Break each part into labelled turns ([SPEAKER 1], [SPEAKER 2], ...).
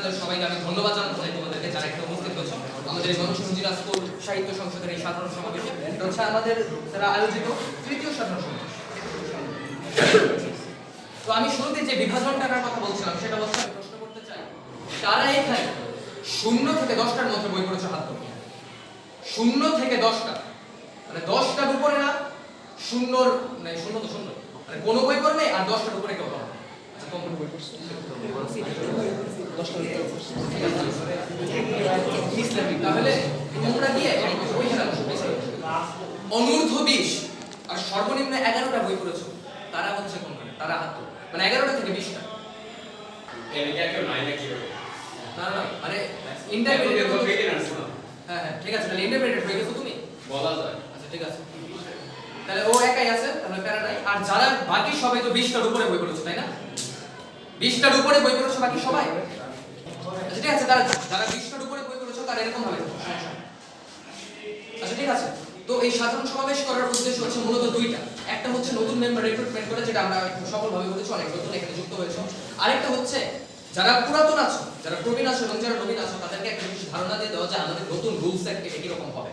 [SPEAKER 1] সবাইকে আমি ধন্যবাদ জানাতে চাই তোমাদেরকে যারা এখানে উপস্থিত হয়েছে। আমাদের গণসংহতি দিনাজপুর সাহিত্য সংসদের এই সাধারণ সমাবেশে হচ্ছে আমাদের যারা আয়োজিত তৃতীয় সাধারণ সমাবেশ। তো আমি শুরুতে যে বিভাজন টাকার কথা বলছিলাম, সেটা হচ্ছে আমি প্রশ্ন করতে চাই, তারা এখানে শূন্য থেকে দশটার মধ্যে বই পড়েছে হাত শূন্য থেকে দশটা। মানে দশটার উপরে না, শূন্যর মানে শূন্য তো শূন্য। মানে কোনো বই পড়ে নেই আর দশটার উপরে কেউ পড়ে আচ্ছা তোমরা বই পড়ছো? অনূর্ধ্ব বিশ আর সর্বনিম্ন এগারোটা বই পড়েছো। তারা হচ্ছে কোনখানে তারা হাত মানে এগারোটা থেকে বিশটা। না না মানে ইন্টারমিডিয়েট হ্যাঁ হ্যাঁ ঠিক আছে তাহলে ইন্টারমিডিয়েট হয়ে গেছো তুমি?
[SPEAKER 2] বলা যায়।
[SPEAKER 1] আচ্ছা ঠিক আছে। তাহলে ও একাই আছে তাহলে প্যারা নাই আর যারা বাকি সবাই তো বিশটার উপরে বই পড়েছো তাই না? বিশটার উপরে বই পড়েছো বাকি সবাই? ঠিক আছে তারা যারা বিশটার উপরে বই পড়েছো, তারা এরকম হবে আচ্ছা ঠিক আছে। তো এই সাধারণ সমাবেশ করার উদ্দেশ্য হচ্ছে মূলত দুইটা। একটা হচ্ছে নতুন মেম্বার রিক্রুটমেন্ট করে, যেটা আমরা সফলভাবে করেছি, অনেক নতুন এখানে যুক্ত হয়েছে। আরেকটা হচ্ছে, যারা পুরাতন আছো, যারা প্রবীণ আছো এবং যারা নবীন আছো, তাদেরকে একটা কিছু ধারণা দিয়ে দেওয়া যে আমাদের নতুন রুলস এটা কীরকম হবে।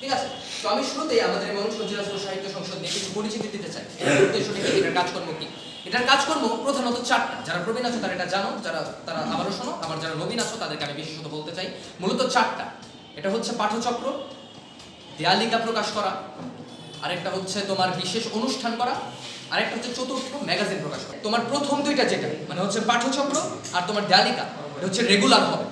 [SPEAKER 1] ঠিক আছে? তো আমি শুরুতেই আমাদের মঞ্চ জিলাসপুর সাহিত্য সংসদ নিয়ে কিছু পরিচিতি দিতে চাই। উদ্দেশ্যটা কাজকর্ম কি? এটার কাজকর্ম প্রধানত চারটা। যারা প্রবীণ আছো, তারা এটা জানো, যারা তারা আবারও শোনো, আবার যারা নবীন আছো, তাদেরকে আমি বিশেষত বলতে চাই, মূলত চারটা। এটা হচ্ছে পাঠচক্র, দেয়ালিকা প্রকাশ করা, আরেকটা হচ্ছে তোমার বিশেষ অনুষ্ঠান করা, আরেকটা হচ্ছে চতুর্থ ম্যাগাজিন প্রকাশ করা। তোমার প্রথম দুইটা যেটা মানে হচ্ছে পাঠচক্র আর তোমার দেয়ালিকা, এটা হচ্ছে রেগুলার হবে।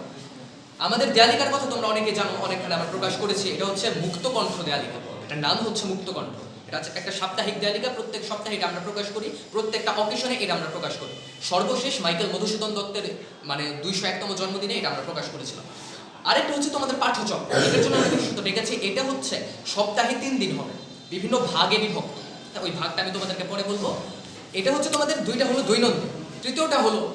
[SPEAKER 1] আমাদের দেয়ালিকার কথা তোমরা অনেকে জানো, অনেকখানে আমরা প্রকাশ করেছি, এটা হচ্ছে মুক্তকণ্ঠ দেয়ালিকা। এটার নাম হচ্ছে মুক্তকণ্ঠ। একটা সাপ্তাহিক দেয়ালিকা প্রত্যেক সপ্তাহে এটা আমরা প্রকাশ করি, প্রত্যেকটা অকেশনে এটা আমরা প্রকাশ করি। সর্বশেষ মাইকেল মধুসূদন দত্তের মানে দুইশো একতম জন্মদিনে এটা আমরা প্রকাশ করেছিলাম। আরেকটা হচ্ছে তোমাদের পাঠচক্র। এটার জন্য আমি বিশেষত ডেকেছি। এটা হচ্ছে সপ্তাহে তিন দিন হবে। বিভিন্ন ভাগে বিভক্ত। ওই ভাগটা আমি তোমাদেরকে পরে বলব। এটা হচ্ছে তোমাদের, দুইটা হলো দৈনন্দিন। তৃতীয়টা হলো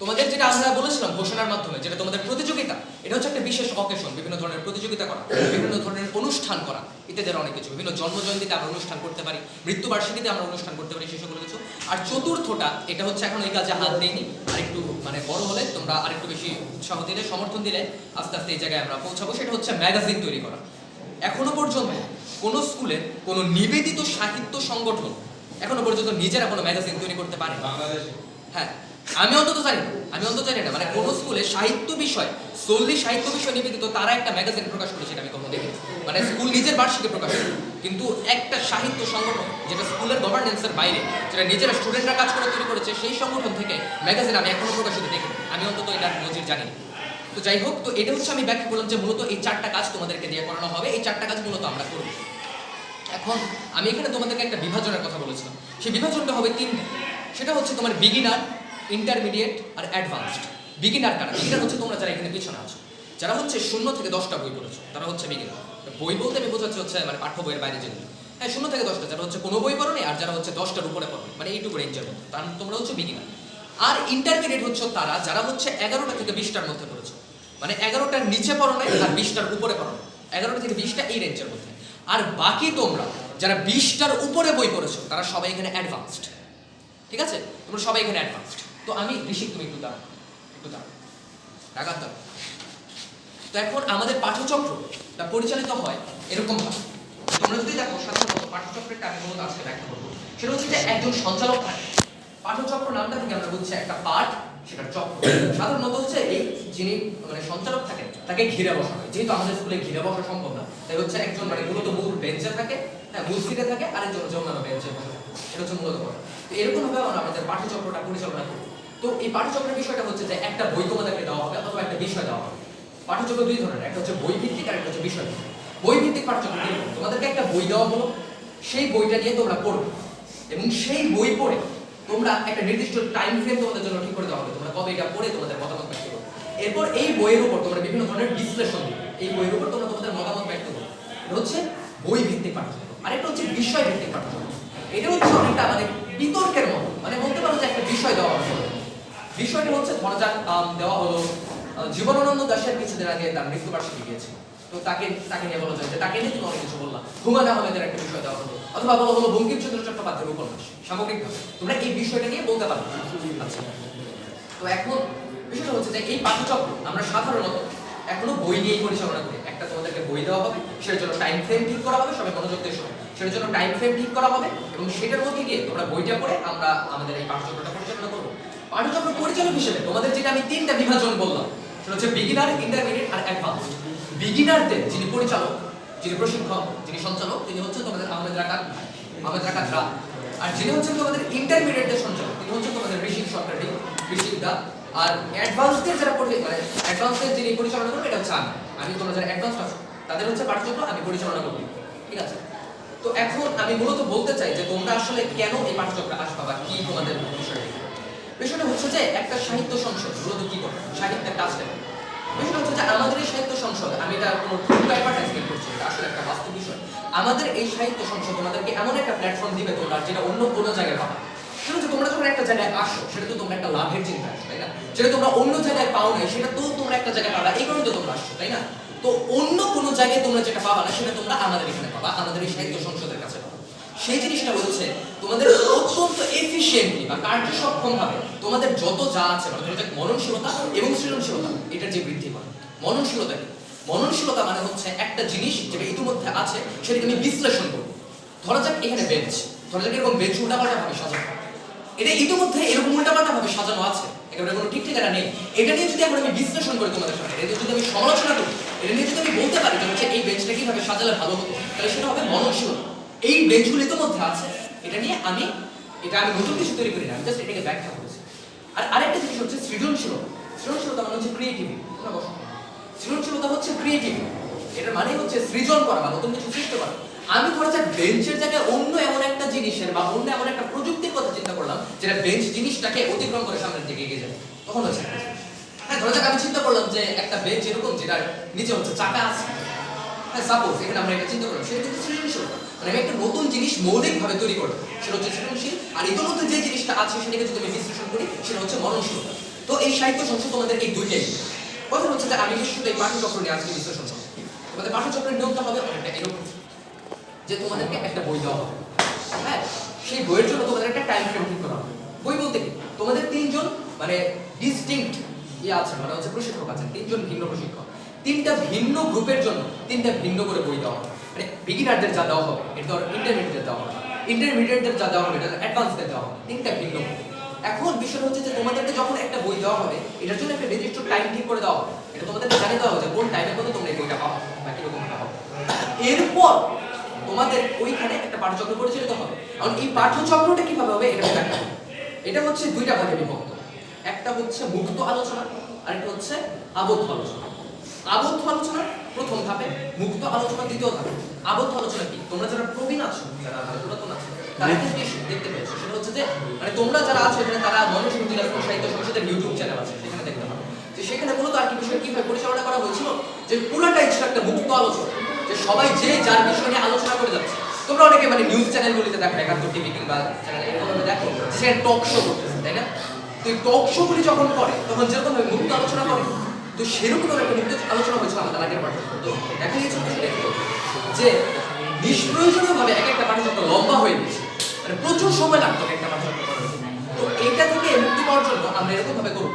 [SPEAKER 1] তোমাদের যেটা আমরা বলেছিলাম ঘোষণার মাধ্যমে যেটা তোমাদের প্রতিযোগিতা এটা হচ্ছে একটা বিশেষ অকেশন বিভিন্ন ধরনের প্রতিযোগিতা করা বিভিন্ন ধরনের অনুষ্ঠান করা ইত্যাদি অনেক কিছু বিভিন্ন জন্মজয়ন্তীতে আমরা অনুষ্ঠান করতে পারি মৃত্যুবার্ষিকীতে আমরা অনুষ্ঠান করতে পারি সেই সকল কিছু। আর চতুর্থটা এটা হচ্ছে এখন এই কাজে হাত দেয়নি আর একটু মানে বড় হলে তোমরা আরেকটু বেশি উৎসাহ দিলে সমর্থন দিলে আস্তে আস্তে এই জায়গায় আমরা পৌঁছাবো সেটা হচ্ছে ম্যাগাজিন তৈরি করা। এখনও পর্যন্ত কোনো স্কুলে কোনো নিবেদিত সাহিত্য সংগঠন এখনও পর্যন্ত নিজেরা কোনো ম্যাগাজিন তৈরি করতে পারে। হ্যাঁ। আমি অন্তত জানি না, আমি অন্তত জানি না। মানে কোনো স্কুলে সাহিত্য বিষয়, solely সাহিত্য বিষয় নিবেদিত তারা একটা ম্যাগাজিন প্রকাশ করেছে আমি কখনো দেখিনি। মানে স্কুল নিজের বার্ষিকী প্রকাশ করে। কিন্তু একটা সাহিত্য সংগঠন, যেটা স্কুলের গভর্নেন্সের বাইরে, যেটা নিজেরা স্টুডেন্টরা কাজ করে, তৈরি করেছে, সেই সংগঠন থেকে ম্যাগাজিন আমি এখনও প্রকাশিত দেখিনি। আমি অন্তত এটার নজির জানি তো যাই হোক, তো এটা হচ্ছে আমি ব্যাখ্যা করলাম যে মূলত এই চারটা কাজ তোমাদেরকে দিয়ে করানো হবে। এই চারটা কাজ মূলত আমরা করব। এখন আমি এখানে তোমাদেরকে একটা বিভাজনের কথা বলেছিলাম। সেই বিভাজনটা হবে তিন সেটা হচ্ছে তোমার বিগিনার ইন্টারমিডিয়েট আর অ্যাডভান্সড বিগিনার কারা? বিগিনার হচ্ছে তোমরা যারা এখানে পিছনে আছো। যারা হচ্ছে শূন্য থেকে দশটা বই পড়েছো, তারা হচ্ছে বিগিনার বই বলতে আমি বোঝাচ্ছি হচ্ছে মানে পাঠ্য বইয়ের বাইরে যেগুলো। হ্যাঁ শূন্য থেকে দশটা, যারা হচ্ছে কোনো বই পড়োনি আর যারা হচ্ছে দশটার উপরে পড়বে মানে এইটুকু রেঞ্জের মধ্যে। তার তোমরা হচ্ছে বিগিনার আর ইন্টারমিডিয়েট হচ্ছে তারা, যারা হচ্ছে এগারোটা থেকে বিশটার মধ্যে পড়েছো। মানে এগারোটার নিচে পড়ো নাই, আর বিশটার উপরে পড়ো এগারোটা থেকে বিশটা এই রেঞ্জের মধ্যে। আর বাকি তোমরা, যারা বিশটার উপরে বই পড়েছো, তারা সবাই এখানে অ্যাডভান্সড ঠিক আছে? তোমরা সবাই এখানে অ্যাডভান্সড তো আমি ঋষিক, তুমি একটু দাঁড়াও একটু দাঁড়াও দাও তো এখন আমাদের পাঠচক্রটা পরিচালিত হয় এরকম ভাবে তোমরা যদি দেখো, সাধারণত পাঠচক্রেরটা আমি মূলত আজকে ব্যাখ্যা করব। সেটা হচ্ছে যে একজন সঞ্চালক থাকে। পাঠচক্র নামটা থেকে আমরা বুঝছি একটা পাঠ, সেটা চক্র। সাধারণত হচ্ছে এই যিনি মানে সঞ্চালক থাকেন তাকে ঘিরে বসানো হয়। যেহেতু আমাদের স্কুলে ঘিরে বসা সম্ভব না, তাই হচ্ছে একজন মানে মূলত মূল বেঞ্চে থাকে হ্যাঁ মূল সিটে থাকে, আরেকজন অন্যান্য বেঞ্চে বসে থাকে। এটা হচ্ছে মূলত কথা তো এরকম ভাবে আমরা আমাদের পাঠচক্রটা পরিচালনা করি। তো এই পাঠচক্রের বিষয়টা হচ্ছে যে একটা বই তোমাদেরকে দেওয়া হবে অথবা একটা বিষয় দেওয়া হবে। পাঠচক্র দুই ধরনের, একটা হচ্ছে বই ভিত্তিক আর একটা হচ্ছে বিষয় ভিত্তিক বই ভিত্তিক পাঠচক্র? তোমাদেরকে একটা বই দেওয়া হলো, সেই বইটা নিয়ে তোমরা পড়বে এবং সেই বই পড়ে তোমরা একটা নির্দিষ্ট টাইম ফ্রেম তোমাদের জন্য ঠিক করে দেওয়া হবে, তোমরা কবে এটা পড়ে, তোমাদের মতামত ব্যক্ত করবে এরপর এই বইয়ের উপর তোমরা বিভিন্ন ধরনের বিশ্লেষণ দিবে। এই বইয়ের উপর তোমরা তোমাদের মতামত ব্যক্ত করবে এটা হচ্ছে বই ভিত্তিক পাঠচক্র। আর একটা হচ্ছে বিষয় ভিত্তিক পাঠচক্র। এটা হচ্ছে অনেকটা মানে বিতর্কের মতো। মানে বলতে পারো যে একটা বিষয় দেওয়া হবে বিষয়টি হচ্ছে, ধরা যাক দেওয়া হলো জীবনানন্দ দাশের কিছুদিন আগে তার মৃত্যুবার্ষিকী গিয়েছে তো তাকে তাকে নিয়ে বলা যায় তাকে নিয়ে তুমি অনেক কিছু বললাম। হুমায়ুন আহমেদের একটা বিষয় দেওয়া হলো। অথবা বলা হলো, বঙ্কিমচন্দ্র চট্টোপাধ্যায়ের উপন্যাস। সামগ্রিকভাবে, তোমরা এই বিষয়টা নিয়ে বলতে আচ্ছা। তো এখন বিষয়টা হচ্ছে যে, এই পাঠ্যচক্র আমরা সাধারণত এখনও বই নিয়েই পরিচালনা করি। একটা তোমাদেরকে বই দেওয়া হবে, সেটার জন্য টাইম ফ্রেম ঠিক করা হবে, সবাই মনোযোগ দিয়ে শোনো। সেটার জন্য টাইম ফ্রেম ঠিক করা হবে, এবং সেটার মধ্যে গিয়ে তোমরা বইটা পড়ে আমরা আমাদের এই পাঠ্যচক্রটা পরিচালনা করব। পাঠ্যচক্র পরিচালক হিসেবে তোমাদের যেটা আমি তিনটা বিভাজন বললাম, সেটা হচ্ছে বিগিনার ইন্টারমিডিয়েট আর অ্যাডভান্স বিগিনারদের যিনি পরিচালক, যিনি প্রশিক্ষক, যিনি সঞ্চালক, তিনি হচ্ছেন তোমাদের আহমেদ রাকাত আহমেদ রাকাত রা আর যিনি হচ্ছেন তোমাদের ইন্টারমিডিয়েটের সঞ্চালক, তিনি হচ্ছেন তোমাদের ঋষিক সরকারি, ঋষিক দা। আর অ্যাডভান্সদের যারা পরি- মানে অ্যাডভান্সদের যিনি পরিচালনা করবে এটা হচ্ছে আমি। আমি তোমরা যারা অ্যাডভান্স আছো, তাদের হচ্ছে পাঠ্যক্রম আমি পরিচালনা করব। ঠিক আছে? তো এখন আমি মূলত বলতে চাই যে তোমরা আসলে কেন এই পাঠ্যচক্রে আসবা বা কি তোমাদের বিষয়টা? বিষয়টা হচ্ছে যে একটা সাহিত্য সংসদ, মূলত কি করে সাহিত্যের কাজটা? বিষয়টা হচ্ছে যে আমাদের এই সাহিত্য সংসদ, আমি এটা কোনো অ্যাডভার্টাইজমেন্ট করছি, এটা আসলে একটা বাস্তব বিষয়। আমাদের এই সাহিত্য সংসদ তোমাদেরকে এমন একটা প্ল্যাটফর্ম দিবে তোমরা যেটা অন্য কোনো জায়গায় পাবে হচ্ছে তোমরা যখন একটা জায়গায় আসো, সেটা তো তোমরা একটা লাভের চিন্তা আসো তাই না? যেটা তোমরা অন্য জায়গায় পাও না সেটা তো তোমরা একটা জায়গায় পাবা এই কারণে তো তোমরা আসছো, তাই না? তো অন্য কোনো জায়গায় তোমরা যেটা পাবা না, সেটা তোমরা আমাদের এখানে পাবা, আমাদের এই সাহিত্য সংসদের কাছে সেই জিনিসটা হচ্ছে, তোমাদের অত্যন্ত এফিশিয়েন্টলি বা কার্যসক্ষম ভাবে তোমাদের যত যা আছে মানে মননশীলতা এবং সৃজনশীলতা এটা যে বৃদ্ধি করে মননশীলতা মননশীলতা মানে হচ্ছে একটা জিনিস যেটা ইতিমধ্যে আছে, সেটাকে আমি বিশ্লেষণ করব। ধরা যাক এখানে বেঞ্চ ধরা যাক এরকম বেঞ্চ উল্টাপাল্টা ভাবে সাজানো। এটা ইতিমধ্যে এরকম উল্টাপাল্টা ভাবে সাজানো আছে, একেবারে কোনো ঠিক ঠিকানা নেই। এটা নিয়ে যদি এখন আমি বিশ্লেষণ করি তোমাদের সামনে, এটা যদি আমি সমালোচনা করি, এটা নিয়ে যদি আমি বলতে পারি যে এই বেঞ্চটা কীভাবে সাজালে ভালো হতো, তাহলে সেটা হবে মননশীলতা। এই বেঞ্চগুলো ইতিমধ্যে আছে। এটা নিয়ে আমি, এটা আমি নতুন কিছু তৈরি করি না, আমি জাস্ট এটাকে ব্যাখ্যা করেছি। আর আরেকটা জিনিস হচ্ছে সৃজনশীলতা। সৃজনশীলতা মানে হচ্ছে ক্রিয়েটিভিটি সৃজনশীলতা হচ্ছে ক্রিয়েটিভিটি এটার মানে হচ্ছে সৃজন করা বা নতুন কিছু সৃষ্টি করা। আমি ধরা যাক বেঞ্চের জায়গায় অন্য এমন একটা জিনিসের বা অন্য এমন একটা প্রযুক্তির কথা চিন্তা করলাম, যেটা বেঞ্চ জিনিসটাকে অতিক্রম করে সামনের দিকে এগিয়ে যাবে তখন হচ্ছে হ্যাঁ ধরা যাক, আমি চিন্তা করলাম যে একটা বেঞ্চ এরকম যেটার নিচে হচ্ছে চাকা আছে। হ্যাঁ সাপোজ এখানে আমরা এটা চিন্তা করলাম, সেটা কিন্তু সৃজনশীলতা। মানে আমি একটা নতুন জিনিস মৌলিকভাবে তৈরি করব। সেটা হচ্ছে সৃজনশীল, আর ইতিমধ্যে যে জিনিসটা আছে সেটাকে যদি আমি বিশ্লেষণ করি, সেটা হচ্ছে মননশীলতা তো এই সাহিত্য সংসদ তোমাদের এই দুইটাই। কথা হচ্ছে যে আমি শুধু এই পাঠ্যচক্র নিয়ে আজকে বিশ্লেষণ করব। তোমাদের পাঠ্যচক্রের নিয়মটা হবে অনেকটা এরকম যে তোমাদেরকে একটা বই দেওয়া হবে। হ্যাঁ সেই বইয়ের জন্য তোমাদের একটা টাইম ফ্রেম ঠিক করা হবে। বই বলতে কি? তোমাদের তিনজন মানে ডিস্টিংক্ট ইয়ে আছে মানে হচ্ছে প্রশিক্ষক আছেন তিনজন ভিন্ন প্রশিক্ষক। তিনটা ভিন্ন গ্রুপের জন্য তিনটা ভিন্ন করে বই দেওয়া হবে। মানে বিগিনারদের যা দেওয়া হবে, এটা ধর ইন্টারমিডিয়েটদের দেওয়া হবে। ইন্টারমিডিয়েটদের যা দেওয়া হবে, এটা অ্যাডভান্সদের দেওয়া হবে। তিনটা ভিন্ন এখন বিষয় হচ্ছে যে তোমাদেরকে যখন একটা বই দেওয়া হবে, এটার জন্য একটা নির্দিষ্ট টাইম ঠিক করে দেওয়া হবে। এটা তোমাদেরকে জানিয়ে দেওয়া হবে যে কোন টাইমের মধ্যে তোমরা এই বইটা পাবো বা কীরকম পাবো এরপর তোমাদের ওইখানে একটা পাঠ্যচক্র পরিচালিত হবে। কারণ এই পাঠ্যচক্রটা কীভাবে হবে, এটা করো। এটা হচ্ছে দুইটা ভাগে বিভক্ত। একটা হচ্ছে মুক্ত আলোচনা আর একটা হচ্ছে আবদ্ধ আলোচনা। আবদ্ধ আলোচনা প্রথম ধাপে মুক্ত আলোচনা দ্বিতীয় ধাপে আবদ্ধ আলোচনা কি? তোমরা যারা প্রবীণ আছো, যারা মানে পুরাতন আছো, তারা জিনিস দেখতে পেয়েছ। সেটা হচ্ছে যে মানে তোমরা যারা আছো এখানে, তারা মনুষ্য দিনাজপুর সাহিত্য সংসদের ইউটিউব চ্যানেল আছে, সেখানে দেখতে পাবে। যে সেখানে মূলত আর কি বিষয়, কীভাবে পরিচালনা করা হয়েছিল? যে পুরোটাই ছিল একটা মুক্ত আলোচনা, যে সবাই যে যার বিষয় নিয়ে আলোচনা করে যাচ্ছে। তোমরা অনেকে মানে নিউজ চ্যানেলগুলিতে দেখো একাত্তর টিভি কিংবা চ্যানেল এরকম দেখো সেখানে টক শো করতেছে, তাই না? তো এই টক শো গুলি যখন করে, তখন যেরকম ভাবে মুক্ত আলোচনা করে তো সেরকম একটা মুক্ত আলোচনা হয়েছিল আমাদের আগের পাঠ্যক্রম তো দেখা এরকম যে নিষ্প্রয়োজনীয় ভাবে এক একটা পাঠ্যচক্র লম্বা হয়ে গেছে। মানে প্রচুর সময় লাগতো এক একটা পাঠ্যচক্র করার তো এইটা থেকে মুক্তি পাওয়ার জন্য আমরা এরকম ভাবে করব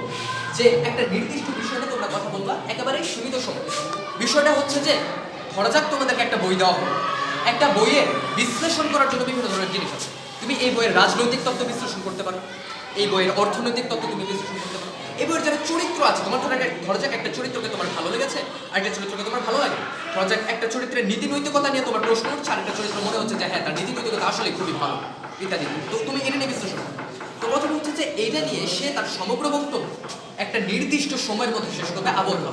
[SPEAKER 1] যে একটা নির্দিষ্ট বিষয়টা তোমরা কথা বলবা একেবারে সীমিত সময়। বিষয়টা হচ্ছে যে ধরা যাক তোমাদেরকে একটা বই দেওয়া হলো। একটা বইয়ের বিশ্লেষণ করার জন্য বিভিন্ন ধরনের জিনিস আছে। তুমি এই বইয়ের রাজনৈতিক তত্ত্ব বিশ্লেষণ করতে পারো, এই বইয়ের অর্থনৈতিক তত্ত্ব তুমি বিশ্লেষণ করতে পারো। এই বইয়ের যারা চরিত্র আছে, তোমার ধরো ধরা যাক একটা চরিত্রকে তোমার ভালো লেগেছে, আর একটা চরিত্রকে তোমার ভালো লাগে। ধরা যাক একটা চরিত্রের নীতি নৈতিকতা নিয়ে তোমার প্রশ্ন উঠছে, আর একটা চরিত্র মনে হচ্ছে যে হ্যাঁ তার নীতি নৈতিকতা আসলে খুবই ভালো, ইত্যাদি। তো তুমি এটা নিয়ে বিশ্লেষণ তো কথা হচ্ছে যে এইটা নিয়ে সে তার সমগ্র বক্তব্য একটা নির্দিষ্ট সময়ের মধ্যে শেষ করবে আবদ্ধ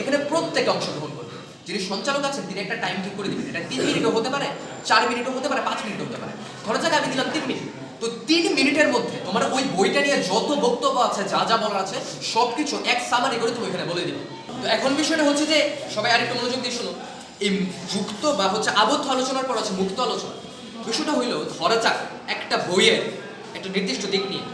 [SPEAKER 1] এখানে প্রত্যেকে অংশগ্রহণ করবে। যিনি সঞ্চালক আছেন, তিনি একটা টাইম ঠিক করে দিবেন। এটা তিন মিনিটও হতে পারে, চার মিনিটও হতে পারে, পাঁচ মিনিটও হতে পারে। ধরা যাক আমি দিলাম তিন মিনিট। তো তিন মিনিটের মধ্যে তোমার ওই বইটা নিয়ে যত বক্তব্য আছে, যা যা বলার আছে, সবকিছু এক সামারি করে তুমি এখানে বলে দিবে। তো এখন বিষয়টা হচ্ছে যে, সবাই আরেকটু মনোযোগ দিয়ে শুনো এই যুক্ত বা হচ্ছে আবদ্ধ আলোচনার পর আছে মুক্ত আলোচনা। বিষয়টা হইল, ধরা যাক, একটা বইয়ের একটা নির্দিষ্ট দিক নিয়ে।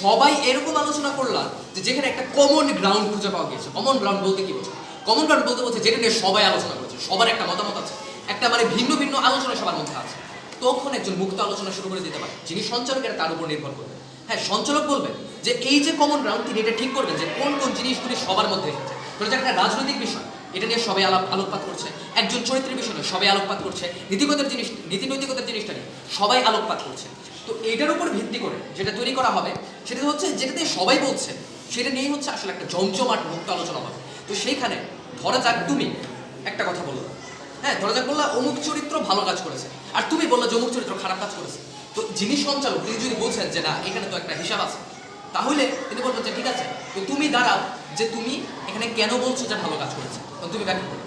[SPEAKER 1] সবাই এরকম আলোচনা করলাম যে যেখানে একটা কমন গ্রাউন্ড খুঁজে পাওয়া গেছে কমন গ্রাউন্ড বলতে কি বোঝো কমন গ্রাউন্ড বলতে বলছে যেটা নিয়ে সবাই আলোচনা করেছে। সবার একটা মতামত আছে। একটা মানে ভিন্ন ভিন্ন আলোচনা সবার মধ্যে আছে। তখন একজন মুক্ত আলোচনা শুরু করে দিতে পারে, যিনি সঞ্চালক এটা তার উপর নির্ভর করবে। হ্যাঁ সঞ্চালক বলবেন যে এই যে কমন গ্রাউন্ড তিনি এটা ঠিক করবেন যে কোন কোন জিনিসগুলি সবার মধ্যে এসেছে। ধরো যে একটা রাজনৈতিক বিষয়, এটা নিয়ে সবাই আলাপ আলোকপাত করছে, একজন চরিত্রের বিষয় নিয়ে সবাই আলোকপাত করছে, নীতিগতের জিনিস নীতি নৈতিকতার জিনিসটা নিয়ে সবাই আলোকপাত করছে। তো এটার উপর ভিত্তি করে যেটা তৈরি করা হবে, সেটা হচ্ছে যেটাতে সবাই বলছে, সেটা নিয়েই হচ্ছে আসলে একটা জমজমাট মুক্ত আলোচনা হবে। তো সেইখানে ধরা যাক তুমি একটা কথা বলল হ্যাঁ ধরা যাক বললা অমুক চরিত্র ভালো কাজ করেছে। আর তুমি বললা যে অমুক চরিত্র খারাপ কাজ করেছে। তো যিনি সঞ্চালক, তিনি যদি বলছেন যে না, এখানে তো একটা হিসাব আছে, তাহলে তিনি বলবেন যে ঠিক আছে, তো তুমি দাঁড়াও যে তুমি এখানে কেন বলছো যে ভালো কাজ করেছে? তুমি ব্যাখ্যা করো।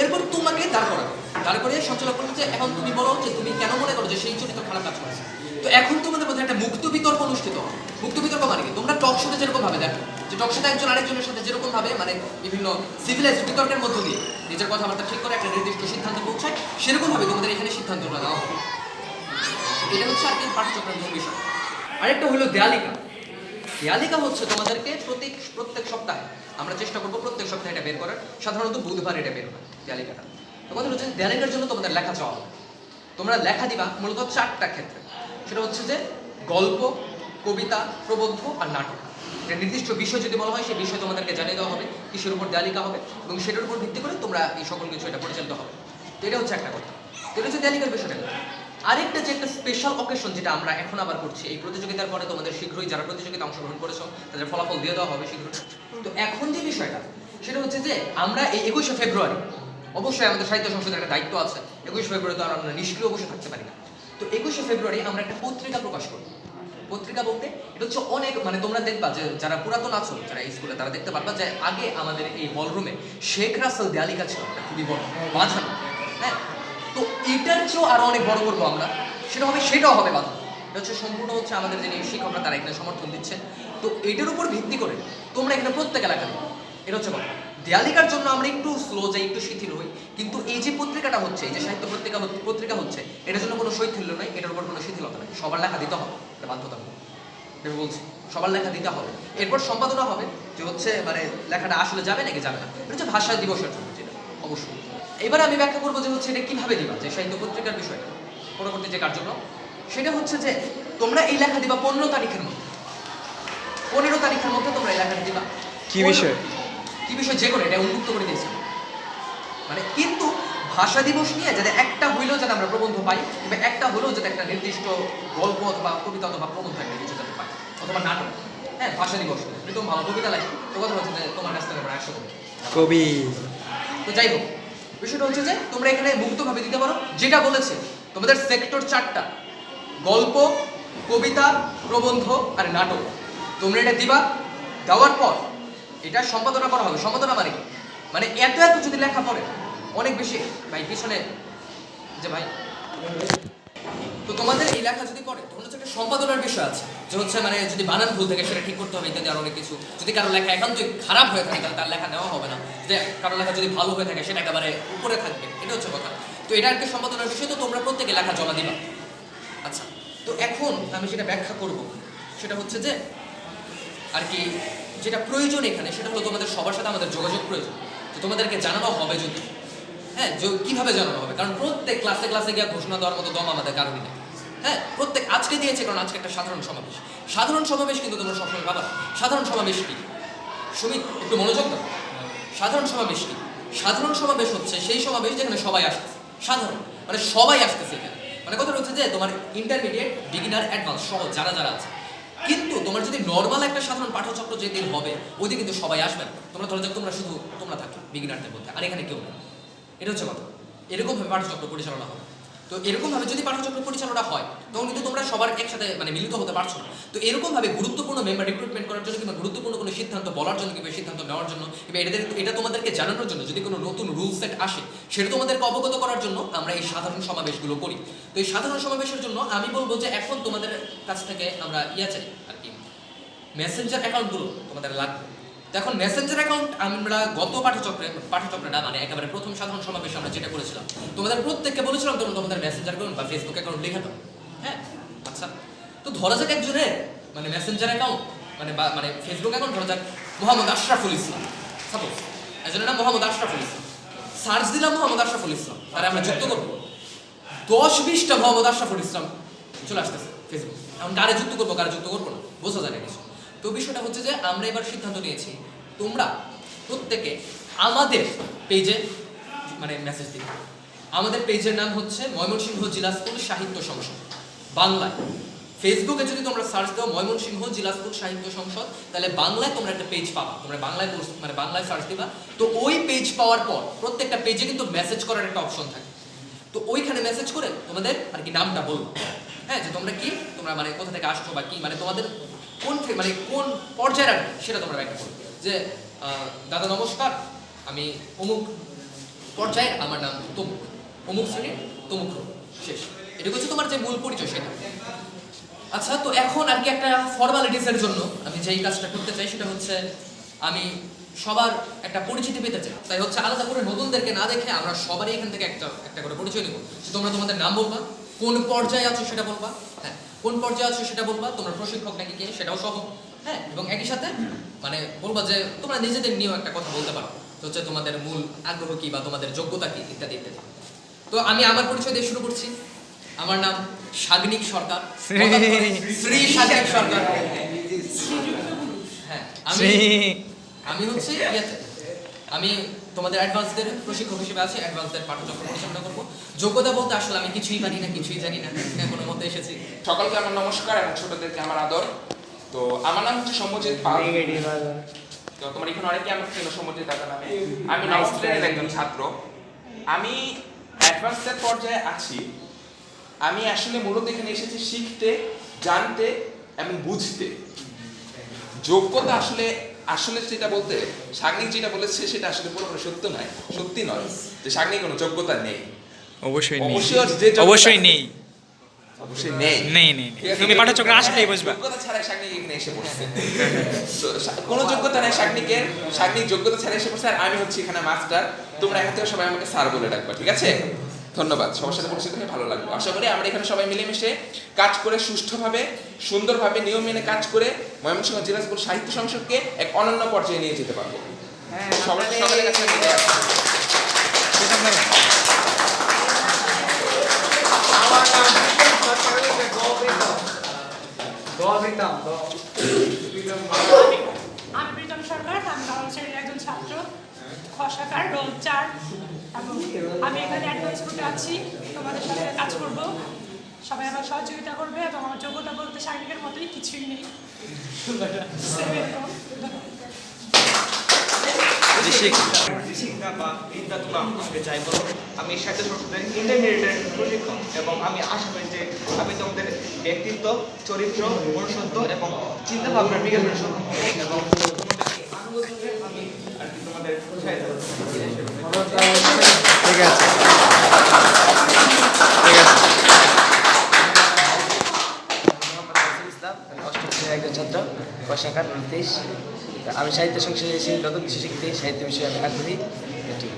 [SPEAKER 1] এরপর তোমাকে দাঁড় করাবে। দাঁড় করে সঞ্চালক বলবে যে, এখন তুমি বলো যে তুমি কেন মনে করো যে সেই চরিত্র খারাপ কাজ করেছে? তো এখন তোমাদের মধ্যে একটা মুক্ত বিতর্ক অনুষ্ঠিত হবে। মুক্ত বিতর্ক মানে কি? তোমরা টক শোতে যেরকম ভাবে দেখো, যে টক শোতে একজন আরেকজনের সাথে যেরকম ভাবে মানে বিভিন্ন সিভিলাইজ বিতর্কের মধ্য দিয়ে নিজের কথাবার্তা ঠিক করে একটা নির্দিষ্ট সিদ্ধান্ত পৌঁছায়, সেরকম ভাবে তোমাদের এখানে সিদ্ধান্তটা নেওয়া হবে। এটা হচ্ছে আর কি মূল বিষয়। আরেকটা হলো দেয়ালিকা। দেয়ালিকা হচ্ছে তোমাদেরকে প্রত্যেক প্রত্যেক সপ্তাহে, আমরা চেষ্টা করব প্রত্যেক সপ্তাহে এটা বের করার। সাধারণত বুধবার এটা বের হয়, দেয়ালিকাটা। তো কথা হচ্ছে দেয়ালিকার জন্য তোমাদের লেখা চাওয়া তোমরা লেখা দিবা মূলত চারটা ক্ষেত্রে। সেটা হচ্ছে যে গল্প কবিতা, প্রবন্ধ আর নাটক। একটা নির্দিষ্ট বিষয় যদি বলা হয়, সেই বিষয় তোমাদেরকে জানিয়ে দেওয়া হবে, কিসের উপর দেয়ালিকা হবে এবং সেটার উপর ভিত্তি করে তোমরা এই সকল কিছু এটা পরিচালিত হবে। তো এটা হচ্ছে একটা কথা। এটা হচ্ছে দেয়ালিকার বিষয়টা। আরেকটা যে একটা স্পেশাল অকেশন যেটা আমরা এখন আবার করছি, এই প্রতিযোগিতার পরে তোমাদের শীঘ্রই যারা প্রতিযোগিতা অংশগ্রহণ করেছ, তাদের ফলাফল দিয়ে দেওয়া হবে শীঘ্রই। তো এখন যে বিষয়টা, সেটা হচ্ছে যে আমরা এই একুশে ফেব্রুয়ারি, অবশ্যই আমাদের সাহিত্য সংসদের একটা দায়িত্ব আছে, একুশে ফেব্রুয়ারি তো আমরা নিষ্ক্রিয় বসে থাকতে পারি না। তো একুশে ফেব্রুয়ারি আমরা একটা পত্রিকা প্রকাশ করব। পত্রিকা বলতে, এটা হচ্ছে অনেক মানে তোমরা দেখবা যে যারা পুরাতন আছো, যারা এই স্কুলে তারা দেখতে পারবা যে আগে আমাদের এই হলরুমে শেখ রাসেল দেয়ালিকা ছিল এটা খুবই বড়, বাঁধানো হ্যাঁ? তো এটার চেয়েও আরও অনেক বড় করব আমরা, সেটা হবে, সেটাও হবে বাধা এটা হচ্ছে সম্পূর্ণ হচ্ছে আমাদের যিনি শিক্ষকরা, তারা এখানে সমর্থন দিচ্ছে তো এটার উপর ভিত্তি করে তোমরা এখানে প্রত্যেক এলাকা দিবে এটা হচ্ছে কথা। দেয়ালিকার জন্য আমরা একটু স্লো যাই, একটু শিথিল হই, কিন্তু এই যে পত্রিকাটা হচ্ছে, এই যে সাহিত্য পত্রিকা পত্রিকা হচ্ছে, এটার জন্য কোনো শৈথিল্য নয়, এটার উপর কোনো শিথিলতা নেই সবার লেখা দিতে হবে। এটা বাধ্যতামূলক। আমি বলছি সবার লেখা দিতে হবে। এরপর সম্পাদনা হবে যে হচ্ছে মানে লেখাটা আসলে যাবে নাকি যাবে না। এটা হচ্ছে ভাষা দিবসের জন্য যেটা অবশ্যই। এবার আমি ব্যাখ্যা করব যে হচ্ছে এটা কীভাবে দিবা যে সাহিত্য পত্রিকার বিষয়টা পরবর্তী যে কার্যক্রম সেটা হচ্ছে যে তোমরা এই লেখা দিবা পনেরো তারিখের মধ্যে। পনেরো তারিখের মধ্যে তোমরা এই লেখাটা দিবা।
[SPEAKER 3] কি বিষয়?
[SPEAKER 1] কি বিষয়? যে কোনো এটা উন্মুক্ত করে দিয়েছে। মানে কিন্তু ভাষা দিবস নিয়ে যাতে একটা হইলেও যাতে আমরা প্রবন্ধ পাই কিংবা একটা হলেও যাতে একটা নির্দিষ্ট গল্প অথবা কবিতা অথবা প্রবন্ধ একটা কিছু যাতে পাই অথবা নাটক। হ্যাঁ ভাষা দিবস। প্রীতম ভালো কবিতা লাগে তো কথা যে তোমার কাছ থেকে আমরা একশো কবি।
[SPEAKER 3] কবি।
[SPEAKER 1] তো যাই হোক বিষয়টা হচ্ছে যে তোমরা এখানে মুক্তভাবে দিতে পারো। যেটা বলেছে তোমাদের সেক্টর চারটা গল্প কবিতা প্রবন্ধ আর নাটক। তোমরা এটা দিবা দেওয়ার পর এটা সম্পাদনা করা হবে। সম্পাদনা মানে মানে এত এত যদি লেখা পড়ে অনেক বেশি। ভাই, পিছনে। যে ভাই, তো তোমাদের এই লেখা যদি করে তখন হচ্ছে একটা সম্পাদনার বিষয় আছে। যে হচ্ছে মানে যদি বানান ভুল থাকে, সেটা ঠিক করতে হবে, ইত্যাদি আর অনেক কিছু। যদি কারও লেখা এখন যদি খারাপ হয়ে থাকে, তাহলে তার লেখা নেওয়া হবে না। যে কারও লেখা যদি ভালো হয়ে থাকে, সেটা একেবারে উপরে থাকবে। এটা হচ্ছে কথা। তো এটা একটা সম্পাদনার বিষয়, তো তোমরা প্রত্যেকে লেখা জমা দিবা। আচ্ছা তো এখন আমি যেটা ব্যাখ্যা করব, সেটা হচ্ছে যে, আর কি, যেটা প্রয়োজন এখানে, সেটা হলো তোমাদের সবার সাথে আমাদের যোগাযোগ প্রয়োজন। তো তোমাদেরকে জানানো হবে যদি। হ্যাঁ কীভাবে জানানো হবে? কারণ প্রত্যেক ক্লাসে ক্লাসে গিয়ে ঘোষণা দেওয়ার মতো দম আমাদের কারণে নেই। হ্যাঁ প্রত্যেক আজকে দিয়েছে, কারণ আজকে একটা সাধারণ সমাবেশ। সাধারণ সমাবেশ কিন্তু তোমরা সবসময় পাবা সাধারণ সমাবেশ কি? সুমিত, একটু মনোযোগ দাও। সাধারণ সমাবেশ কি? সাধারণ সমাবেশ হচ্ছে সেই সমাবেশ যেখানে সবাই আসতেছে। সাধারণ। মানে সবাই আসতেছে এখানে। মানে কথা হচ্ছে যে তোমার ইন্টারমিডিয়েট বিগিনার অ্যাডভান্স সহ যারা যারা আছে। কিন্তু তোমার যদি নর্মাল একটা সাধারণ পাঠচক্র যেদিন হবে ওই দিন কিন্তু সবাই আসবে তোমরা ধরো যে তোমরা শুধু তোমরা থাকবে বিগিনারদের মধ্যে। আর এখানে কেউ নেই এটা হচ্ছে কথা। এরকমভাবে পাঠচক্র পরিচালনা হবে তো এরকমভাবে যদি পাঠচক্র পরিচালনা হয়, তখন কিন্তু তোমরা সবার একসাথে মানে মিলিত হতে পারছ না। তো এরকমভাবে গুরুত্বপূর্ণ মেম্বার রিক্রুটমেন্ট করার জন্য কিংবা গুরুত্বপূর্ণ কোনো সিদ্ধান্ত বলার জন্য কিংবা সিদ্ধান্ত নেওয়ার জন্য কিংবা এটাদের এটা তোমাদেরকে জানানোর জন্য যদি কোনো নতুন রুল সেট আসে, সেটা তোমাদেরকে অবগত করার জন্য আমরা এই সাধারণ সমাবেশগুলো করি। তো এই সাধারণ সমাবেশের জন্য আমি বলব যে এখন তোমাদের কাছ থেকে আমরা ইয়া চাই আর কি। মেসেঞ্জার অ্যাকাউন্টগুলো তোমাদের লাগবে। এখন মেসেঞ্জার অ্যাকাউন্ট আমরা গত পাঠচক্রে পাঠচক্রে না মানে একেবারে প্রথম সাধারণ সমাবেশে আমরা যেটা করেছিলাম, তোমাদের প্রত্যেককে বলেছিলাম, তোমরা তোমাদের মেসেঞ্জার অ্যাকাউন্ট বা ফেসবুক অ্যাকাউন্ট লিখে দাও। হ্যাঁ? আচ্ছা। তো ধরা যাক একজনের মানে মেসেঞ্জার অ্যাকাউন্ট মানে মানে ফেসবুক অ্যাকাউন্ট ধরা যাক, মোহাম্মদ আশরাফুল ইসলাম। সাপোজ একজনের নাম মোহাম্মদ আশরাফুল ইসলাম। সার্চ দিলাম মোহাম্মদ আশরাফুল ইসলাম, তারা আমরা যুক্ত করব। দশ বিশটা মোহাম্মদ আশরাফুল ইসলাম চলে আসতেছে ফেসবুক এখন কারে যুক্ত করব, কারে যুক্ত করব না, বোঝা যায় না কিছু। তো বিষয়টা হচ্ছে যে আমরা এবার সিদ্ধান্ত নিয়েছি, তোমরা প্রত্যেকে আমাদের পেজে মানে মেসেজ দিবে। আমাদের পেজের নাম হচ্ছে ময়মনসিংহ জেলা স্কুল সাহিত্য সংসদ। বাংলায় ফেসবুকে যদি তোমরা সার্চ দাও ময়মনসিংহ জেলা স্কুল সাহিত্য সংসদ, তাহলে বাংলায় তোমরা একটা পেজ পাবা। তোমরা বাংলায় মানে বাংলায় সার্চ দিবা। তো ওই পেজ পাওয়ার পর প্রত্যেকটা পেজে কিন্তু মেসেজ করার একটা অপশন থাকে। তো ওইখানে মেসেজ করে তোমাদের আর কি নামটা বলব হ্যাঁ যে তোমরা কি, তোমরা মানে কোথা থেকে আসছো বা কি মানে তোমাদের কোন মানে কোন পর্যায়ে কি, সেটা তোমরা ব্যাখ্যা করবে যে দাদা নমস্কার আমি অমুক পর্যায়ে আমার নাম তমুক। অমুক শ্রেণির তমুক শেষ। এটা হচ্ছে তোমার যে মূল পরিচয় সেটা। আচ্ছা তো এখন আর কি একটা ফর্মালিটিসের জন্য আমি যেই কাজটা করতে চাই সেটা হচ্ছে আমি সবার একটা পরিচিতি পেতে চাই। তাই হচ্ছে আলাদা করে নতুনদেরকে না দেখে আমরা সবারই এখান থেকে একটা একটা করে পরিচয় নেব। তোমরা তোমাদের নাম বলবা কোন পর্যায়ে আছো সেটা বলবা। হ্যাঁ কোন পর্যায়ে আছো সেটা বলবা তোমরা প্রশিক্ষক নাকি কে সেটাও সহ। হ্যাঁ এবং একই সাথে মানে বলবা যে তোমরা নিজেদের নিয়েও একটা কথা বলতে পারো তো হচ্ছে তোমাদের মূল আগ্রহ কি বা তোমাদের যোগ্যতা কি ইত্যাদি ইত্যাদি। তো আমি আমার পরিচয় দিয়ে শুরু করছি। আমার নাম সাগনিক সরকার। শ্রী সাগনিক সরকার। হ্যাঁ আমি আমি হচ্ছে আমি তোমাদের অ্যাডভান্সদের প্রশিক্ষক হিসেবে আছে অ্যাডভান্সদের পাঠচক্র পরিচালনা করব। যোগ্যতা বলতে আসলে আমি কিছুই জানি না, কিছুই জানি না হ্যাঁ কোনো মতে এসেছি।
[SPEAKER 3] সকলকে আমার নমস্কার এবং ছোটদেরকে আমার আদর। তো আমার নাম হচ্ছে সৌম্যজিৎ পাল। তো তোমার এখানে অনেকে আমাকে চেনো, সৌম্যজিৎ দাদা নামে। আমি নবম একজন ছাত্র। আমি অ্যাডভান্সের পর্যায়ে আছি। আমি আসলে মূলত এখানে এসেছি শিখতে, জানতে এবং বুঝতে। যোগ্যতা আসলে আসলে যেটা বলতে সাগ্নিক যেটা বলেছে সেটা আসলে পুরোপুরি সত্য নয় সত্যি নয়। যে সাগ্নিক কোনো যোগ্যতা নেই।
[SPEAKER 4] অবশ্যই নেই।
[SPEAKER 3] অবশ্যই
[SPEAKER 4] নেই।
[SPEAKER 3] অবশ্যই নেই।
[SPEAKER 4] নেই নেই
[SPEAKER 3] ঠিক আছে?
[SPEAKER 4] তুমি আসলেই বুঝবা।
[SPEAKER 3] যোগ্যতা ছাড়াই শাগনিক এখানে এসে পড়ছে। কোনো যোগ্যতা নাই শাগনিকের শাগনিক যোগ্যতা ছাড়াই এসে পড়ছে আর আমি হচ্ছি এখানে মাস্টার। তোমরা এখান থেকে সবাই আমাকে স্যার বলে ডাকবা ঠিক আছে? ধন্যবাদ সবার সাথে পরিচিত হয়ে ভালো লাগল। আশা করি আমরা এখানে সবাই মিলেমিশে কাজ করে সুষ্ঠুভাবে সুন্দরভাবে নিয়ম মেনে কাজ করে ময়মনসিংহ জেলা স্কুল সাহিত্য সংসদকে এক অনন্য পর্যায়ে নিয়ে যেতে পারব। সবার সকলের কাছে আমি
[SPEAKER 5] প্রীতম সরকার আমি একজন ছাত্র খসাকার রোল চার আমি এখানে অ্যাডভান্স গ্রুপে আছি, তোমাদের সাথে কাজ করব। সবাই আমার সহযোগিতা করবে এবং আমার যোগ্যতা বলতে শারীরিকের মতোই কিছুই নেই।
[SPEAKER 6] আমি সংস্কৃতির ইন্টারমিডিয়েটের প্রশিক্ষক এবং আমি আশা করি যে আমি তোমাদের ব্যক্তিত্ব, চরিত্র, মনুষ্যত্ব এবং চিন্তা ভাবনার বিকাশের এবং তোমাদেরকে আমি আর কি তোমাদের করব।
[SPEAKER 4] ঠিক আছে। ঠিক আছে।
[SPEAKER 7] একজন ছাত্র উনত্রিশ আমি সাহিত্য সংসদে এসেছি নতুন কিছু শিখতে সাহিত্য বিষয়ে আমি আগ্রহী। এটি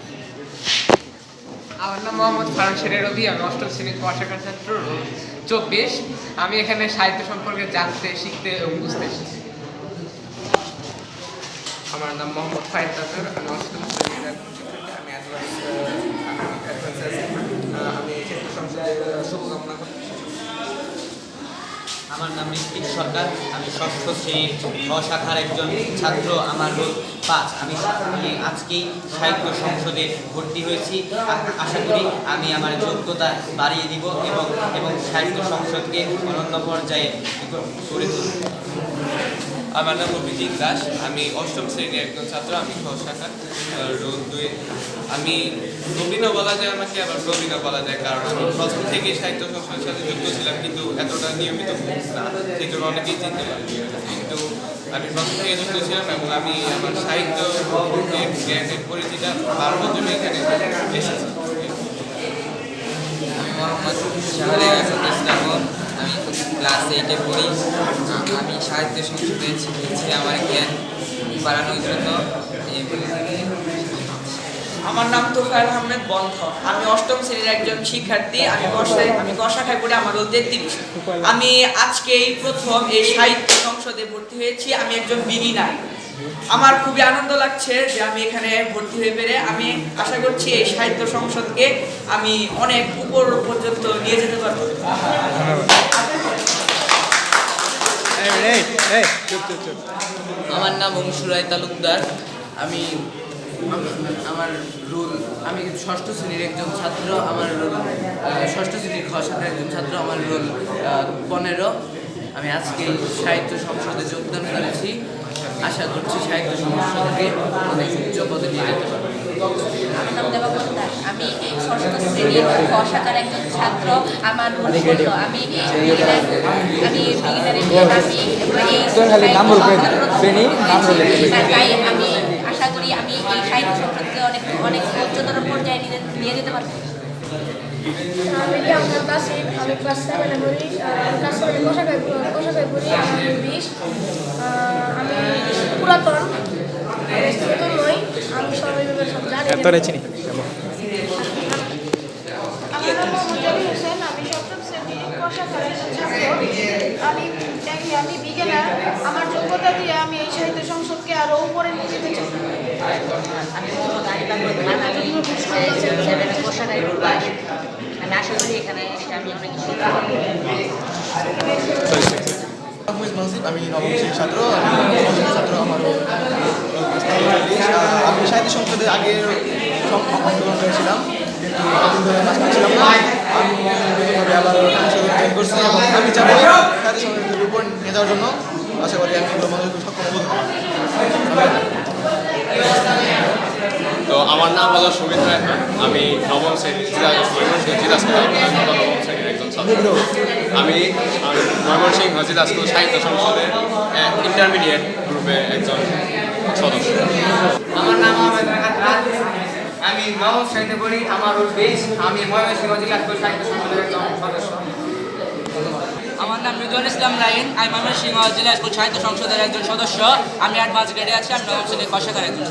[SPEAKER 8] আমার নাম মোহাম্মদ ফারুক শেরের রবি আমি অষ্টম শ্রেণির পড়াশোনার ছাত্র চব্বিশ আমি এখানে সাহিত্য সম্পর্কে জানতে শিখতে এবং বুঝতে এসেছি।
[SPEAKER 9] আমার নাম মোহাম্মদ ফাইদ তাজর আমি অষ্টম শ্রেণির একজন শিক্ষার্থী আমি অ্যাডভান্স আমি অ্যাডভান্স আছি আহ, আমি ক্ষেত্র সংসদের শুভকামনা করি
[SPEAKER 10] আমার নাম ঋত্বিক সরকার। আমি ষষ্ঠ শ্রেণির অশাখার শাখার একজন ছাত্র আমার রোল পাঁচ। আমি আমি আজকেই সাহিত্য সংসদে ভর্তি হয়েছি। আশা করি আমি আমার যোগ্যতা বাড়িয়ে দিব এবং এবং সাহিত্য সংসদকে অনন্য পর্যায়ে করে তুলব।
[SPEAKER 9] আমার নাম অভিজিৎ দাস। আমি অষ্টম শ্রেণির একজন ছাত্র, আমি খ শাখা রোদ দুই আমি নবীনও বলা যায় আমাকে, আবার প্রবীণও বলা যায়, কারণ আমি প্রথম থেকেই সাহিত্য সংস্থার সাথে যুক্ত ছিলাম, কিন্তু এতটা নিয়মিত না, সেই জন্য অনেকেই চিনতে পারি কিন্তু আমি প্রথম থেকে যুক্ত ছিলাম এবং আমি আমার সাহিত্য জ্ঞানের পরিচিতা বাড়ানোর জন্য এখানে এসেছি।
[SPEAKER 10] মোহাম্মদ শাহরে আসাদ ইসলাম। আমি ক্লাস এইটে পড়ি। আমি সাহিত্য সংসদে শিখেছি আমার জ্ঞান বাড়ানোর জন্য।
[SPEAKER 11] আমার নাম তোফায়েল আহমেদ বন্ধ। আমি অষ্টম শ্রেণির একজন শিক্ষার্থী। আমি কষায় আমি কষাখাই পড়ে আমার রোল তেত্রিশ আমি আজকে এই প্রথম এই সাহিত্য সংসদে ভর্তি হয়েছি। আমি একজন বিগিনার। আমার খুবই আনন্দ লাগছে যে আমি এখানে ভর্তি হয়ে পেরে। আমি আশা করছি এই সাহিত্য সংসদকে আমি অনেক উপর পর্যন্ত নিয়ে যেতে পারব
[SPEAKER 4] এই এই চুপ চুপ চুপ
[SPEAKER 12] আমার নাম অংশুরায় তালুকদার। আমি আমার রোল, আমি ষষ্ঠ শ্রেণির একজন ছাত্র, আমার রোল ষষ্ঠ শ্রেণির খ শাখার একজন ছাত্র, আমার রোল পনেরো। আমি আজকে সাহিত্য সংসদে যোগদান করেছি। আশা করছি সাহিত্য সংসদকে অনেক উচ্চ পদে নিয়ে যেতে পারব
[SPEAKER 13] আমি ষষ্ঠ শ্রেণির ক একজন ছাত্র আমার আমি আমি আমি আশা করি আমি এই সাহিত্য সংসদকে অনেক অনেক উচ্চতর পর্যায়ে নিয়ে নিয়ে যেতে পারব
[SPEAKER 14] আমি কি আপনার কাছে আমি ক্লাস সেভেনে পড়ি ক্লাস সেভেনে কোষাগায় কোষাগায় পড়ি পুরাতন। নই আমি সবাই সব জানি।
[SPEAKER 4] তোরে চিনি
[SPEAKER 14] দেখি আমি বিজ্ঞানের আমার যোগ্যতা দিয়ে আমি এই সাহিত্য সংসদকে আরও উপরে নিয়ে যেতে চাই।
[SPEAKER 13] আমি আশা করি এখানে এসে আমি অনেক কিছু
[SPEAKER 6] আমি নবম শ্রেণির ছাত্র, আমি ছাত্র আমার আমি সাহিত্য সংসদে আগে অংশগ্রহণ করেছিলাম, কিন্তু আমি ধরে কাজ করছিলাম না। আমি নতুনভাবে আবার জয়েন করছি আমি জন্য। আশা করি আমি মনোযোগ সক্ষম
[SPEAKER 2] তো আমার নাম হলো সুমিত রায়। আমি নবম শ্রেণি আমি ময়মনসিংহ জিদাসপুর সাহিত্য সংসদের ইন্টারমিডিয়েট গ্রুপের একজন সদস্য।
[SPEAKER 8] আমার নাম আমি নবম শ্রেণীতে পড়ি। আমার আমি ময়মনসিংহ জেলা সাহিত্য সংসদের একজন সদস্য।
[SPEAKER 12] নাম রিদুয়াল ইসলাম লাইন আমি ময়মনসিংহ জেলা স্কুল সাহিত্য সংসদের একজন সদস্য। আমি অ্যাডভান্স গ্রেডে আছি আমি নবম শ্রেণির কষাকার একজন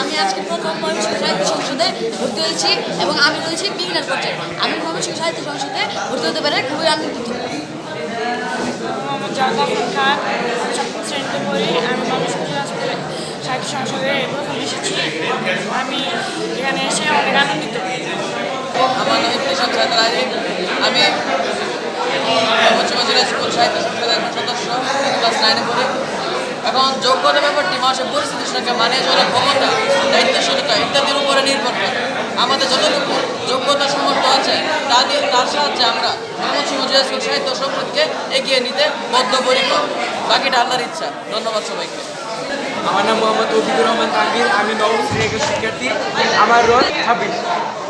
[SPEAKER 13] আমি আজকে প্রথম ময়মনসিংহ সাহিত্য সংসদে ভর্তি হয়েছি এবং আমি রয়েছি বিগিনার পর্যায়ে। আমি ময়মনসিংহ সাহিত্য সংসদে ভর্তি হতে পারে খুবই আনন্দিত।
[SPEAKER 14] আমি সাহিত্য সংসদে প্রথম এসেছি আমি এখানে এসে অনেক আনন্দিত
[SPEAKER 12] আমার নাম ছাত্র আইন আমি সদস্য এখন যোগ্যতা ব্যাপারটি মানুষের পরিস্থিতির সঙ্গে মানিয়ে চলার ক্ষমতা দায়িত্বশীলতা ইত্যাদির উপরে নির্ভর করে আমাদের যতটুকু যোগ্যতা সমর্থ আছে তা দিয়ে তার সাহায্যে আমরা ময়মনসিংহ জেলা স্কুল সাহিত্য সংসদকে এগিয়ে নিতে বদ্ধপরিকর বাকিটা আল্লাহর ইচ্ছা ধন্যবাদ সবাইকে
[SPEAKER 8] আমার নাম মোহাম্মদ তৌফিকুর রহমান তানভীর, আমি নবম শ্রেণির শিক্ষার্থী। আমার রোল ছাব্বিশ।